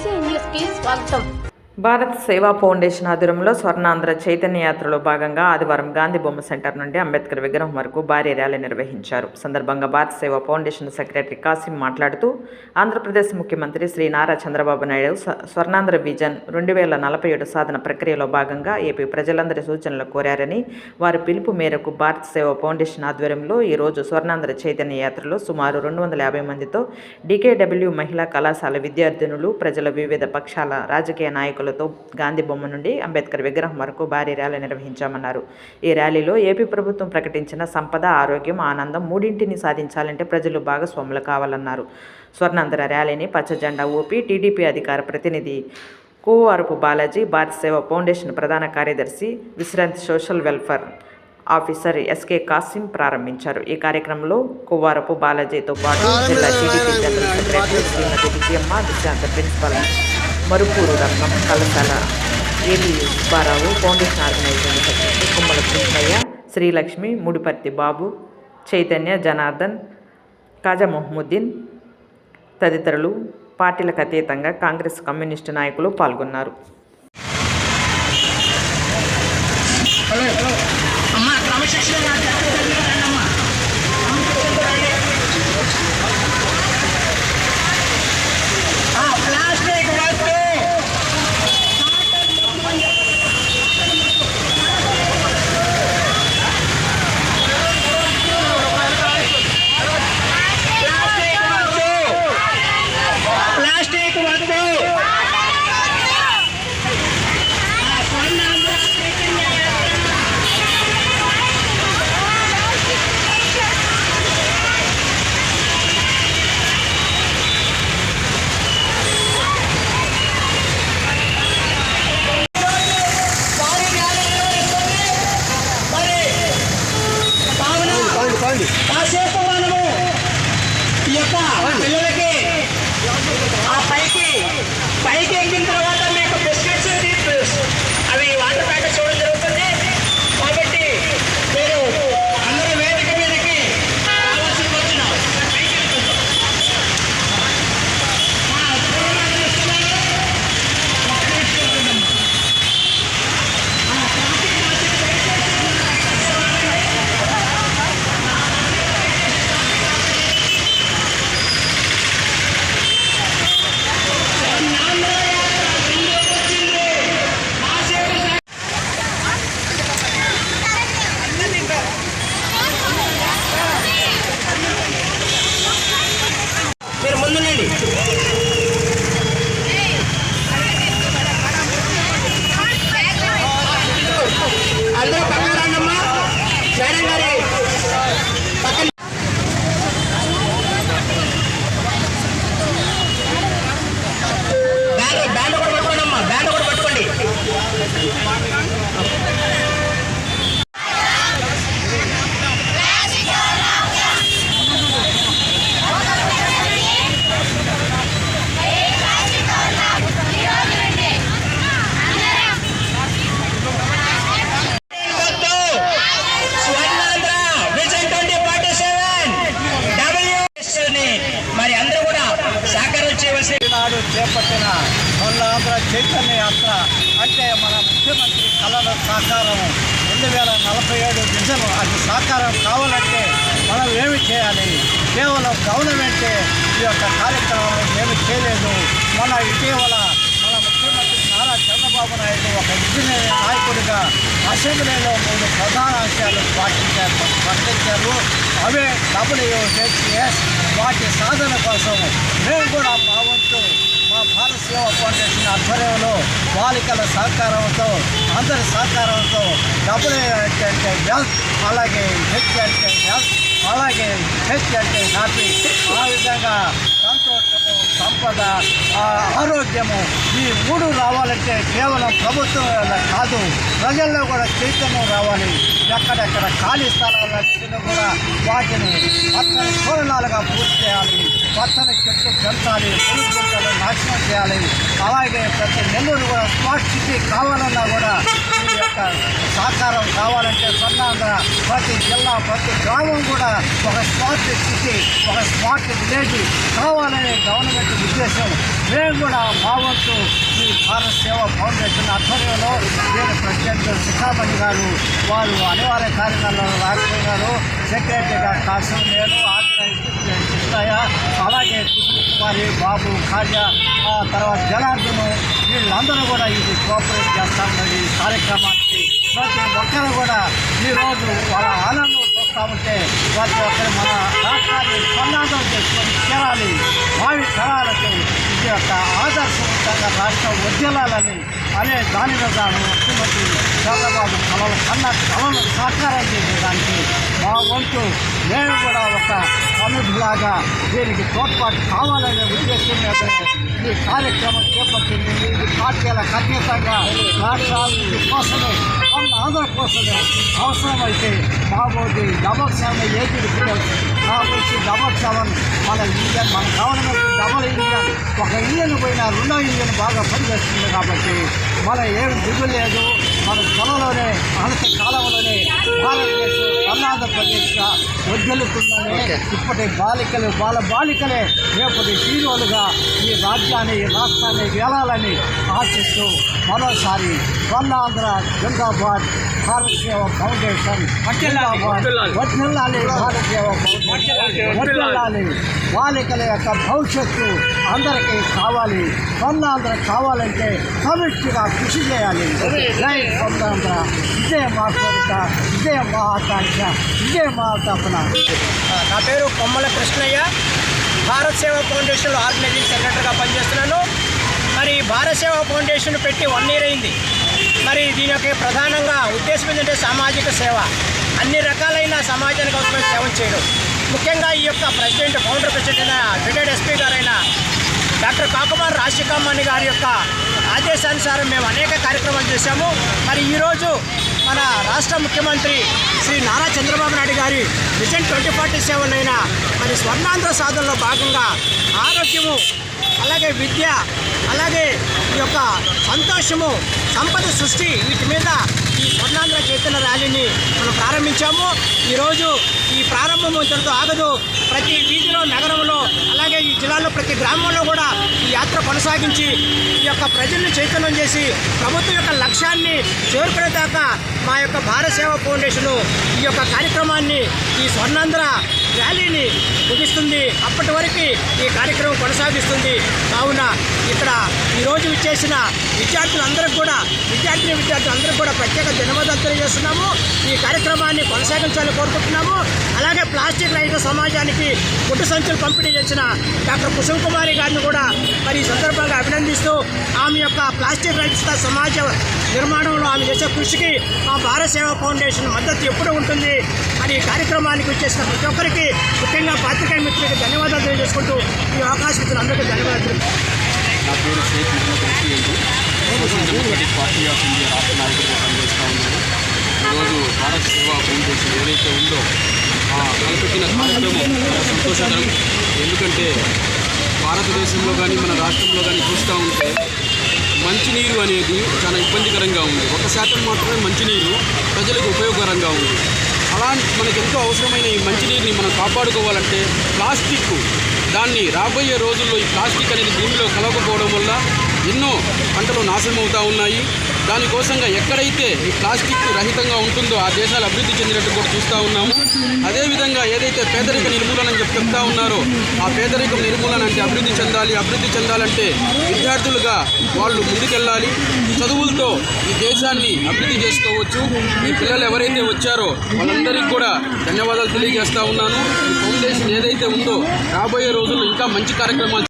BC న్యూస్కి స్వాగతం భారత్ సేవా ఫౌండేషన్ ఆధ్వర్యంలో స్వర్ణాంధ్ర చైతన్య యాత్రలో భాగంగా ఆదివారం గాంధీ బొమ్మ సెంటర్ నుండి అంబేద్కర్ విగ్రహం వరకు భారీ ర్యాలీ నిర్వహించారు. సందర్భంగా భారత్ సేవా ఫౌండేషన్ సెక్రటరీ కాసిం మాట్లాడుతూ ఆంధ్రప్రదేశ్ ముఖ్యమంత్రి శ్రీ నారా చంద్రబాబు నాయుడు స్వర్ణాంధ్ర విజన్ రెండు వేల నలభై ఏడు సాధన ప్రక్రియలో భాగంగా ఏపీ ప్రజలందరి సూచనలు కోరారని వారి పిలుపు మేరకు భారత్ సేవా ఫౌండేషన్ ఆధ్వర్యంలో ఈరోజు స్వర్ణాంధ్ర చైతన్య యాత్రలో సుమారు రెండు వందల యాభై మందితో డికేడబ్ల్యూ మహిళా కళాశాల విద్యార్థినులు ప్రజల వివిధ పక్షాల రాజకీయ నాయకులు నాయకులతో గాంధీ బొమ్మ నుండి అంబేద్కర్ విగ్రహం వరకు భారీ ర్యాలీ నిర్వహించామన్నారు. ఈ ర్యాలీలో ఏపీ ప్రభుత్వం ప్రకటించిన సంపద ఆరోగ్యం ఆనందం మూడింటిని సాధించాలంటే ప్రజలు భాగస్వాములు కావాలన్నారు. స్వర్ణాంధ్ర ర్యాలీని పచ్చ జెండా ఊపి టీడీపీ అధికార ప్రతినిధి కోవారపు బాలాజీ భారత సేవ ఫౌండేషన్ ప్రధాన కార్యదర్శి విశ్రాంతి social welfare officer SK Kasim ప్రారంభించారు. ఈ కార్యక్రమంలో కొవ్వారపు బాలాజీతో పాటు జిల్లా TDP general secretary Srimathi Vijayamma విశ్రాంత principal Marupuru Ratnam Kalasala AP Subbarao foundation organising secretary Kummala Krishnaiah Srilakshmi Mudiparthi Babu Chaitanya Janardhan Kaja Mohiuddin తదితరులు పార్టీలకు అతీతంగా కాంగ్రెస్ కమ్యూనిస్టు నాయకులు పాల్గొన్నారు. చేపట్టిన ఆంధ్ర చైతన్య యాత్ర. అంటే మన ముఖ్యమంత్రి కళల సాకారం. రెండు వేల నలభై ఏడు విజన్ అది సాకారం కావాలంటే మనం ఏమి చేయాలి? కేవలం గవర్నమెంటే ఈ యొక్క కార్యక్రమం ఏమి చేయలేదు. మన ఇటీవల మన ముఖ్యమంత్రి నారా చంద్రబాబు నాయుడు ఒక విజనరీ నాయకుడిగా అసెంబ్లీలో మూడు ప్రధాన అంశాలు పాటించారు ప్రకటించారు అవే డబ్ల్యూహెచ్ఎస్ వాటి సాధన కోసం మేము కూడా మా సేవా ఫౌండేషన్ ఆధ్వర్యంలో బాలికల సహకారంతో అందరి సహకారంతో డబ్ల్యూహెచ్ అంటే వెల్త్ అలాగే హెచ్ అంటే హెల్త్ అలాగే హెచ్ అంటే హ్యాపీ ఆ విధంగా సంతోషము సంపద ఆరోగ్యము ఈ మూడు రావాలంటే కేవలం ప్రభుత్వం కాదు ప్రజల్లో కూడా చైతన్యం రావాలి. ఎక్కడెక్కడ ఖాళీ స్థలాలన్నింటినీ కూడా వాటిని అక్కడ తోరణాలుగా పూర్తి చేయాలి. పచ్చని చెట్లు పెంచాలి పొరుగు నాశనం చేయాలి. అలాగే ప్రతి నెల్లూరు కూడా స్మార్ట్ సిటీ కావాలన్నా కూడా ఈ యొక్క సహకారం కావాలంటే స్వర్ణాంధ్ర ప్రతి జిల్లా ప్రతి గ్రామం కూడా ఒక స్మార్ట్ సిటీ ఒక స్మార్ట్ విలేజ్ కావాలనే గవర్నమెంట్ ఉద్దేశం. మేము కూడా మా వంతు ఈ భారత్ సేవా ఫౌండేషన్ ఆధ్వర్యంలో నేను ప్రెసిడెంట్ శిఖామణి గారు వారు అనివార్య కార్యక్రమాల్లో రాకపోయినారు. సెక్రటరీగా కాసు నేను ఆర్గనైజ్ కృష్ణయ్య అలాగే కుమారి బాబు ఖాజా ఆ తర్వాత జనార్దను వీళ్ళందరూ కూడా ఇది కోఆపరేట్ చేస్తామన్నది ఈ కార్యక్రమానికి ప్రతి ఒక్కరు కూడా ఈరోజు వాళ్ళ ఆనందం చూస్తూ ఉంటే ప్రతి ఒక్కరు మన రాష్ట్రాన్ని సన్నాహం చేసుకొని చేరాలి. భావి తరాలకు ఇది యొక్క ఆదర్శవంతంగా రాష్ట్రం ఉద్యలాలని అనే దాని మీద ముఖ్యమంత్రి చంద్రబాబు కళలు కన్న కళలు సాకారం చేసేదానికి మా వంతు మేము కూడా ఒక సమిధిలాగా దీనికి తోడ్పాటు కావాలనే ఉద్దేశం ఈ కార్యక్రమం చేపట్టింది. ఇది పార్టీల ఖచ్చితంగా రాష్ట్రాల కోసమే మన ఆంధ్ర కోసమే అవసరమైతే కాబోతే డబల్ సెవెన్ ఏపీ కాబట్టి డబల్ సెవెన్ మన ఇండియన్ మన గవర్నమెంట్ డబల్ ఇండియన్ ఒక ఇండియన్ పోయినా రెండో ఇండియన్ బాగా పనిచేస్తుంది కాబట్టి మన ఏం దిగులేదు. మన త్వరలోనే అనతి కాలంలోనే భారతదేశం ఆంధ్రప్రదేశ్గా వద్దలుతుందని ఇప్పటి బాలికలు బాల బాలికలే రేపటి హీరోలుగా ఈ రాజ్యాన్ని ఈ రాష్ట్రాన్ని గెలాలని ఆశిస్తూ మరోసారి స్వర్ణాంధ్ర జిందాబాద్ భారత సేవ ఫౌండేషన్. జిందాబాద్ వర్ధిల్లాలి భారత సేవ ఫౌండేషన్ వర్ధిల్లాలి బాలికల యొక్క భవిష్యత్తు అందరికీ కావాలి. స్వర్ణాంధ్ర కావాలంటే సమిష్టిగా కృషి చేయాలి. జై స్వర్ణాంధ్ర ఇదే మా కోరిక ఇదే మా ఆకాంక్ష ఇదే మా తపన నా పేరు కొమ్మల కృష్ణయ్య. భారత్ సేవా ఫౌండేషన్లో ఆర్గనైజింగ్ సెక్రటరీగా పనిచేస్తున్నాను. మరి భారసేవ ఫౌండేషన్ పెట్టి వన్ ఇయర్ అయింది. మరి దీని యొక్క ప్రధానంగా ఉద్దేశం ఏంటంటే సామాజిక సేవ. అన్ని రకాలైన సమాజానికి అవసరమైన సేవలు చేయడం. ముఖ్యంగా ఈ యొక్క ప్రెసిడెంట్ ఫౌండర్ ప్రెసిడెంట్ అయిన రిటైర్డ్ ఎస్పీ గారైన డాక్టర్ కాకుమార్ రాజశేఖరమణి గారి యొక్క ఆదేశానుసారం మేము అనేక కార్యక్రమాలు చేశాము. మరి ఈరోజు మన రాష్ట్ర ముఖ్యమంత్రి శ్రీ నారా చంద్రబాబు నాయుడు గారి విజన్ ట్వంటీ ఫార్టీ సెవెన్ అయిన మరి స్వర్ణాంధ్ర సాధనలో భాగంగా ఆరోగ్యము అలాగే విద్య అలాగే ఈ యొక్క సంతోషము సంపద సృష్టి వీటి మీద ఈ స్వర్ణాంధ్ర చైతన్య ర్యాలీని మనం ప్రారంభించాము. ఈరోజు ఈ ప్రారంభం ఇంతటితో ఆగదు. ప్రతి వీధిలో నగరంలో అలాగే ఈ జిల్లాలో ప్రతి గ్రామంలో కూడా ఈ కొనసాగించి ఈ యొక్క ప్రజల్ని చైతన్యం చేసి ప్రభుత్వం యొక్క లక్ష్యాన్ని చేరుకునేదాకా మా యొక్క భారత సేవ ఫౌండేషన్ ఈ యొక్క కార్యక్రమాన్ని ఈ స్వర్ణాంధ్ర ర్యాలీని ముగిస్తుంది. అప్పటి వరకు ఈ కార్యక్రమం కొనసాగిస్తుంది. కావున ఇక్కడ ఈరోజు ఇచ్చేసిన విద్యార్థులందరికీ కూడా విద్యార్థిని విద్యార్థులందరికీ కూడా ప్రత్యేక ధన్యవాదాలు తెలియజేస్తున్నాము. ఈ కార్యక్రమాన్ని కొనసాగించాలని కోరుకుంటున్నాము. అలాగే ప్లాస్టిక్ రహిత సమాజానికి గుడ్డు సంచులు పంపిణీ చేసిన డాక్టర్ కుసుమ్ కుమారి గారిని కూడా మరి ఈ సందర్భంగా అభినందిస్తూ ఆమె యొక్క ప్లాస్టిక్ రహిత సమాజ నిర్మాణంలో ఆమె చేసే కృషికి మా భారత సేవా ఫౌండేషన్ మద్దతు ఎప్పుడూ ఉంటుంది. ఈ కార్యక్రమానికి వచ్చేసిన ప్రతి ఒక్కరికి ముఖ్యంగా పాత్రికేయ మిత్రులకు ధన్యవాదాలు తెలియజేసుకుంటూ ఈ అవకాశం ఇచ్చిన అందరికీ ధన్యవాదాలు. తెలుపుతున్నాను. నా పేరు షేక్ మహమ్మద్ రఫీ అండి social democratic party of India రాష్ట్ర నాయకుడిగా పనిచేస్తూ ఉన్నాను. ఈరోజు భారత్ సేవా ఫౌండేషన్ ఏదైతే ఉందో ఆ తలపెట్టిన కార్యక్రమం సంతోషకరం. ఎందుకంటే భారతదేశంలో కానీ మన రాష్ట్రంలో కానీ చూస్తూ ఉంటే మంచినీరు అనేది చాలా ఇబ్బందికరంగా ఉంది. ఒక శాతం మాత్రమే మంచినీరు ప్రజలకు ఉపయోగకరంగా ఉంది. అలా మనకు ఎంతో అవసరమైన ఈ మంచినీరుని మనం కాపాడుకోవాలంటే ప్లాస్టిక్ దాన్ని రాబోయే రోజుల్లో ఈ ప్లాస్టిక్ అనేది భూమిలో కలవకపోవడం వల్ల ఎన్నో పంటలు నాశనం అవుతూ ఉన్నాయి. దానికోసంగా ఎక్కడైతే ఈ ప్లాస్టిక్ రహితంగా ఉంటుందో ఆ దేశాలు అభివృద్ధి చెందినట్టు కూడా చూస్తూ ఉన్నాము. అదేవిధంగా ఏదైతే పేదరిక నిర్మూలన అని చెప్పి చెప్తా ఉన్నారో ఆ పేదరికం నిర్మూలన అంటే అభివృద్ధి చెందాలి అభివృద్ధి చెందాలంటే విద్యార్థులుగా వాళ్ళు ముందుకెళ్ళాలి. చదువులతో ఈ దేశాన్ని అభివృద్ధి చేసుకోవచ్చు. ఈ పిల్లలు ఎవరైతే వచ్చారో వాళ్ళందరికీ కూడా ధన్యవాదాలు తెలియజేస్తా ఉన్నాను. ఈ ఫౌండేషన్ ఏదైతే ఉందో రాబోయే రోజుల్లో ఇంకా మంచి కార్యక్రమాలు